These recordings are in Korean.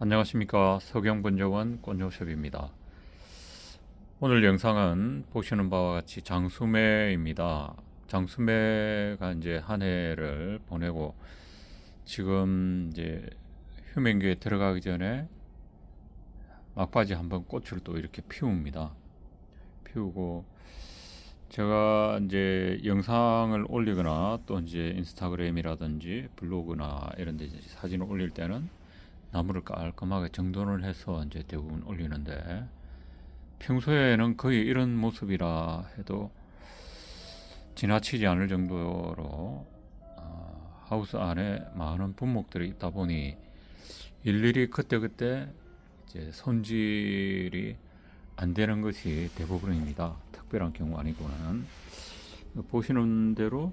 안녕하십니까. 서경번정원 꽃요셉입니다. 오늘 영상은 보시는 바와 같이 장수매입니다. 장수매가 이제 한 해를 보내고 지금 이제 휴men기에 들어가기 전에 막바지 한번 꽃을 또 이렇게 피웁니다. 피우고 제가 이제 영상을 올리거나 또 이제 인스타그램이라든지 블로그나 이런 데 사진을 올릴 때는 나무를 깔끔하게 정돈을 해서 이제 대부분 올리는데 평소에는 거의 이런 모습이라 해도 지나치지 않을 정도로 어, 하우스 안에 많은 분목들이 있다 보니 일일이 그때그때 이제 손질이 안 되는 것이 대부분입니다. 특별한 경우 아니고는 보시는 대로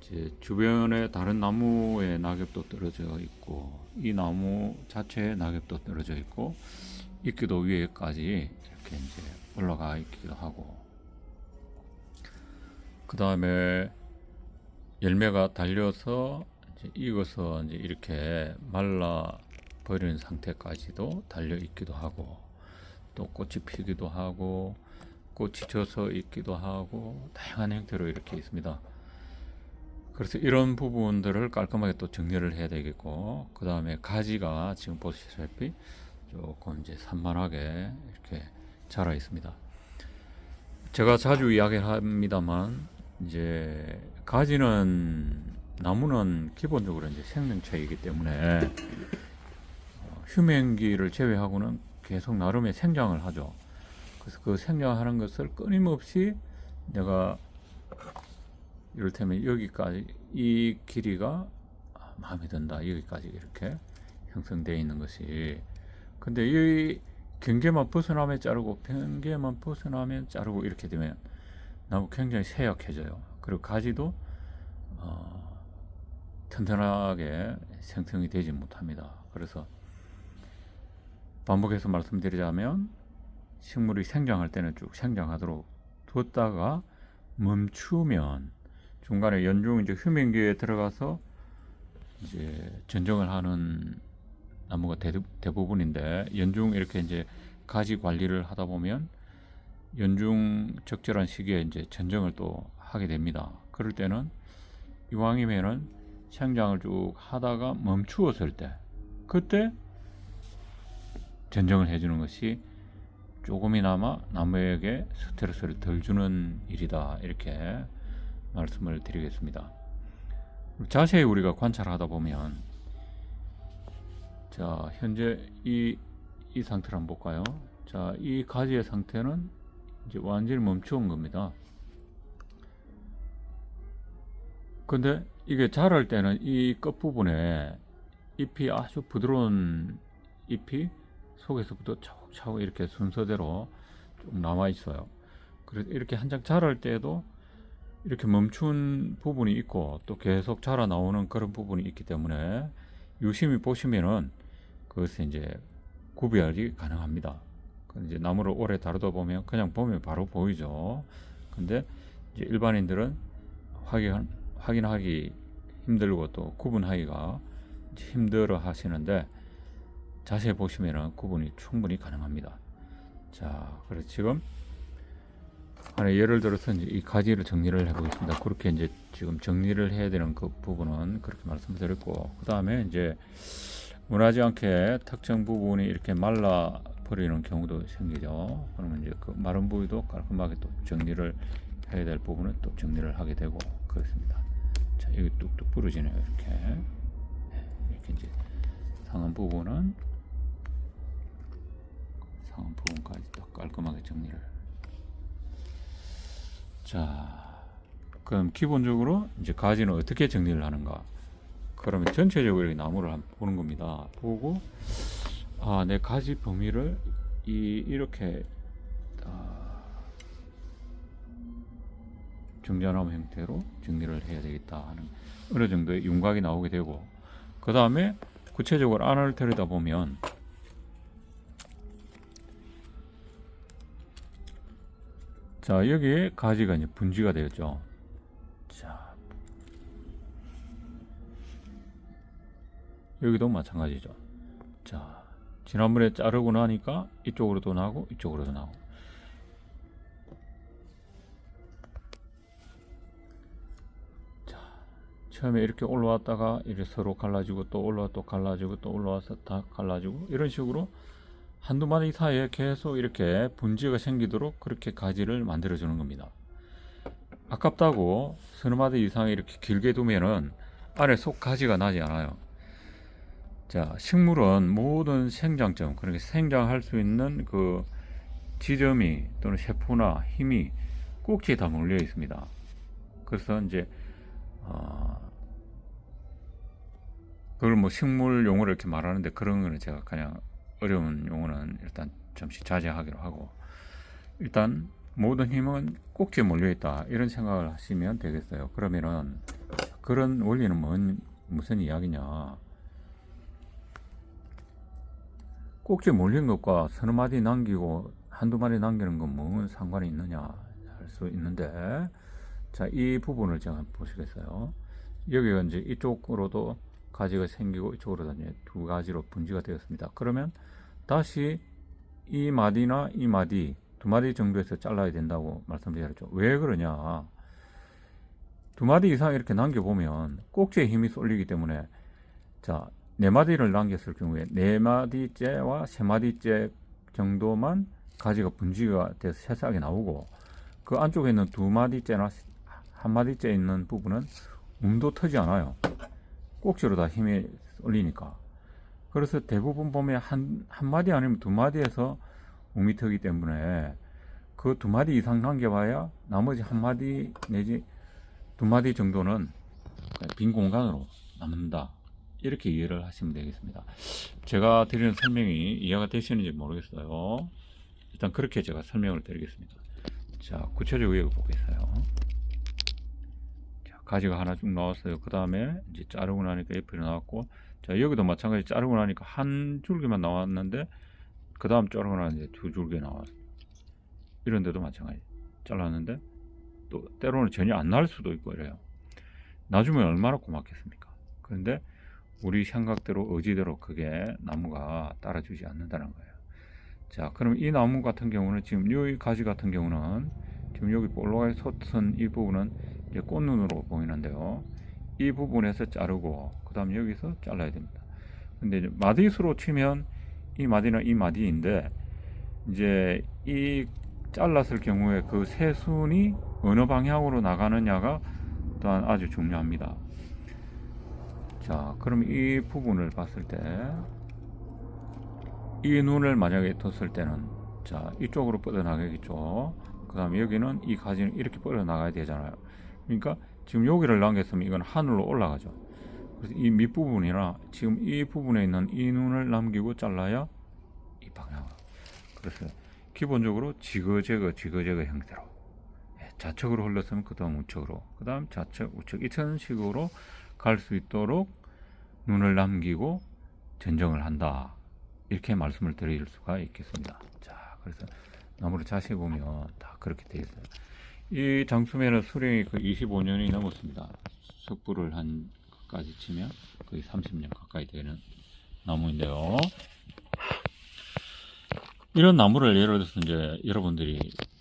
이제 주변에 다른 나무에 낙엽도 떨어져 있고 이 나무 자체에 낙엽도 떨어져 있고 이끼도 위에까지 이렇게 이제 올라가 있기도 하고 그 다음에 열매가 달려서 이제 익어서 이제 이렇게 말라 버리는 상태까지도 달려 있기도 하고 또 꽃이 피기도 하고 꽃이 져서 있기도 하고 다양한 형태로 이렇게 있습니다. 그래서 이런 부분들을 깔끔하게 또 정리를 해야 되겠고 그 다음에 가지가 지금 보시다시피 조금 이제 산만하게 이렇게 자라 있습니다. 제가 자주 이야기를 합니다만 이제 가지는 나무는 기본적으로 이제 생명체이기 때문에 어, 휴men기를 제외하고는 계속 나름의 생장을 하죠. 그래서 그 생장하는 것을 끊임없이 내가 이를테면 여기까지 이 길이가 마음에 든다. 여기까지 이렇게 형성되어 있는 것이. 근데 이 경계만 벗어나면 자르고 경계만 벗어나면 자르고 이렇게 되면 나무 굉장히 쇠약해져요. 그리고 가지도 어, 튼튼하게 생성이 되지 못합니다. 그래서 반복해서 말씀드리자면 식물이 생장할 때는 쭉 생장하도록 뒀다가 멈추면 중간에 연중 이제 휴men기에 들어가서 이제 전정을 하는 나무가 대, 대부분인데 연중 이렇게 이제 가지 관리를 하다 보면 연중 적절한 시기에 이제 전정을 또 하게 됩니다. 그럴 때는 이왕이면은 생장을 쭉 하다가 멈추었을 때 그때 전정을 해주는 것이 조금이나마 나무에게 스트레스를 덜 주는 일이다 이렇게 말씀을 드리겠습니다. 자세히 우리가 관찰하다 보면 자 현재 이, 이 상태를 한번 볼까요? 자 이 가지의 상태는 이제 완전히 멈추온 겁니다. 근데 이게 자랄 때는 이 끝부분에 잎이 아주 부드러운 잎이 속에서부터 차곡차곡 이렇게 순서대로 좀 남아 있어요. 그래서 이렇게 한 장 자랄 때에도 이렇게 멈춘 부분이 있고 또 계속 자라 나오는 그런 부분이 있기 때문에 유심히 보시면은 그것을 이제 구별이 가능합니다. 이제 나무를 오래 다루다 보면 그냥 보면 바로 보이죠. 근데 이제 일반인들은 확인 확인하기 힘들고 또 구분하기가 힘들어 하시는데 자세히 보시면은 구분이 충분히 가능합니다. 자, 그래서 지금 아니, 예를 들어서 이 가지를 정리를 해보겠습니다. 그렇게 이제 지금 정리를 해야 되는 그 부분은 그렇게 말씀드렸고, 그 다음에 이제 원하지 않게 특정 부분이 이렇게 말라 버리는 경우도 생기죠. 그러면 이제 그 마른 부위도 깔끔하게 또 정리를 해야 될 부분은 또 정리를 하게 되고 그렇습니다. 자, 여기 뚝뚝 부러지네요. 이렇게. 네, 이렇게 이제 상한 부분은 상한 부분까지 딱 깔끔하게 정리를 자, 그럼 기본적으로 이제 가지는 어떻게 정리를 하는가? 그러면 전체적으로 나무를 한번 보는 겁니다. 보고 아, 내 가지 범위를 이 이렇게 아, 정자나무 형태로 정리를 해야 되겠다 하는 어느 정도의 윤곽이 나오게 되고 그 다음에 구체적으로 안을 들여다 보면 자 여기에 가지가 이제 분지가 되었죠. 자. 여기도 마찬가지죠. 자 지난번에 자르고 나니까 이쪽으로도 나고 이쪽으로도 나고. 자 처음에 이렇게 올라왔다가 이렇게 서로 갈라지고 또 올라와 또 갈라지고 또 올라와서 다 갈라지고 이런 식으로 한두 마디 사이에 계속 이렇게 분지가 생기도록 그렇게 가지를 만들어 주는 겁니다 아깝다고 서너 마디 이상 이렇게 길게 두면은 아래 속 가지가 나지 않아요 자, 식물은 모든 생장점, 그러니까 생장할 수 있는 그 지점이 또는 세포나 힘이 꼭지에 다 몰려 있습니다. 그래서 이제 어, 그걸 뭐 식물 용어를 이렇게 말하는데 그런 거는 제가 그냥 어려운 용어는 일단 잠시 자제하기로 하고 일단 모든 힘은 꼭지에 몰려 있다 이런 생각을 하시면 되겠어요. 그러면은 그런 원리는 뭔 무슨 이야기냐? 꼭지 몰린 것과 서너 마디 남기고 한두 마디 남기는 건 뭔 상관이 있느냐 할 수 있는데 자 이 부분을 제가 보시겠어요 여기가 이제 이쪽으로도 가지가 생기고 이쪽으로도 이제 두 가지로 분지가 되었습니다. 그러면 다시 이 마디나 이 마디 두 마디 정도에서 잘라야 된다고 말씀드렸죠. 왜 그러냐? 두 마디 이상 이렇게 남겨보면 꼭지에 힘이 쏠리기 때문에 자 네 마디를 남겼을 경우에 네 마디째와 세 마디째 정도만 가지가 분지가 돼서 새싹이 나오고 그 안쪽에 있는 두 마디째나 한 마디째 있는 부분은 움도 터지 않아요. 꼭지로 다 힘이 쏠리니까. 그래서 대부분 보면 한, 한 마디 아니면 두 마디에서 움이 터기 때문에 그 두 마디 이상 남겨봐야 나머지 한 마디 내지 두 마디 정도는 빈 공간으로 남는다. 이렇게 이해를 하시면 되겠습니다. 제가 드리는 설명이 이해가 되시는지 모르겠어요. 일단 그렇게 제가 설명을 드리겠습니다. 자, 구체적으로 보겠어요. 자, 가지가 하나 쭉 나왔어요. 그 다음에 이제 자르고 나니까 옆에 나왔고, 자, 여기도 마찬가지 자르고 나니까 한 줄기만 나왔는데, 그 다음 자르고 나니까 두 줄기 나왔어요. 이런 데도 마찬가지. 잘랐는데, 또 때로는 전혀 안 날 수도 있고 이래요. 놔주면 얼마나 고맙겠습니까? 그런데 우리 생각대로 의지대로 그게 나무가 따라주지 않는다는 거예요. 자, 그럼 이 나무 같은 경우는 지금 이 가지 같은 경우는 지금 여기 볼로가에 솟은 이 부분은 꽃눈으로 보이는데요. 이 부분에서 자르고 그 다음 여기서 잘라야 됩니다. 근데 마디수로 치면 이 마디는 이 마디인데 이제 이 잘랐을 경우에 그 새순이 어느 방향으로 나가느냐가 또한 아주 중요합니다. 자, 그럼 이 부분을 봤을 때, 이 눈을 만약에 뒀을 때는, 자, 이쪽으로 뻗어나가겠죠. 그 다음에 여기는 이 가지는 이렇게 뻗어나가야 되잖아요. 그러니까 지금 여기를 남겼으면 이건 하늘로 올라가죠. 그래서 이 밑부분이나 지금 이 부분에 있는 이 눈을 남기고 잘라야 이 방향으로. 그래서 기본적으로 지그재그 지그재그 형태로 예, 좌측으로 흘렀으면 그 다음 우측으로 그 다음 좌측 우측 이런 식으로 갈 수 있도록 눈을 남기고 전정을 한다 이렇게 말씀을 드릴 수가 있겠습니다 자 그래서 나무를 자세히 보면 다 그렇게 되어 있어요 이 장수면은 수령이 그 25년이 넘었습니다 석부를 한 까지 치면 거의 30년 가까이 되는 나무인데요 이런 나무를 예를 들어서 이제 여러분들이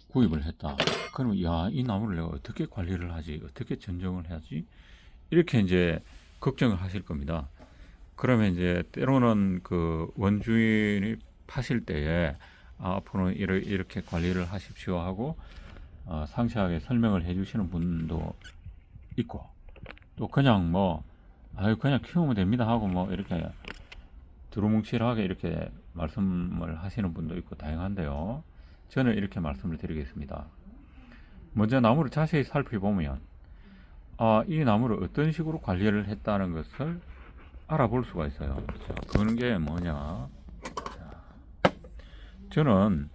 구입을 했다. 그러면 야, 이 나무를 내가 어떻게 관리를 하지? 어떻게 전정을 해야지? 이렇게 이제 걱정을 하실 겁니다. 그러면 이제 때로는 그 원주인이 파실 때에 아, 앞으로는 이렇게 관리를 하십시오 하고 어, 상세하게 설명을 해주시는 분도 있고 또 그냥 뭐 아유 그냥 키우면 됩니다 하고 뭐 이렇게 두루뭉실하게 이렇게 말씀을 하시는 분도 있고 다양한데요. 저는 이렇게 말씀을 드리겠습니다. 먼저 나무를 자세히 살펴보면 아, 이 나무를 어떤 식으로 관리를 했다는 것을 알아볼 수가 있어요. 자, 그게 뭐냐? 자, 저는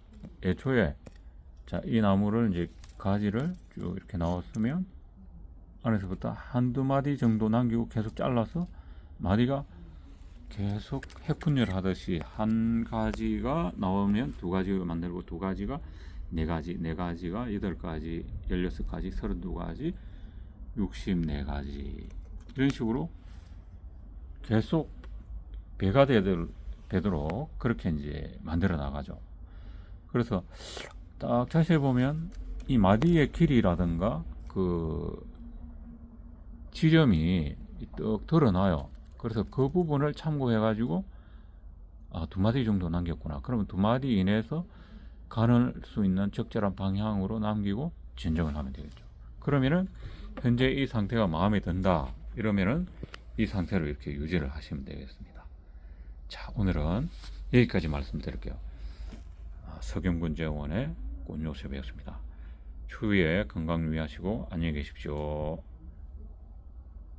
애초에 자, 이 나무를 이제 가지를 쭉 이렇게 나왔으면 안에서부터 한두 마디 정도 남기고 계속 잘라서 마디가 계속 해분열 하듯이 한 가지가 나오면 두 가지를 만들고 두 가지가 네 가지, 네 가지가 여덟 가지, 열여섯 가지, 서른두 가지, 육십네 가지 이런 식으로 계속 배가 되도록 그렇게 이제 만들어 나가죠. 그래서 딱 자세히 보면 이 마디의 길이라든가 그 지점이 떡 드러나요. 그래서 그 부분을 참고해 가지고 아, 두 마디 정도 남겼구나. 그러면 두 마디 이내에서 가는 수 있는 적절한 방향으로 남기고 진정을 하면 되겠죠. 그러면은 현재 이 상태가 마음에 든다. 이러면은 이 상태로 이렇게 유지를 하시면 되겠습니다. 자, 오늘은 여기까지 말씀드릴게요. 아, 서경군 재원의 꽃요셉이었습니다. 추위에 건강 유의하시고 안녕히 계십시오.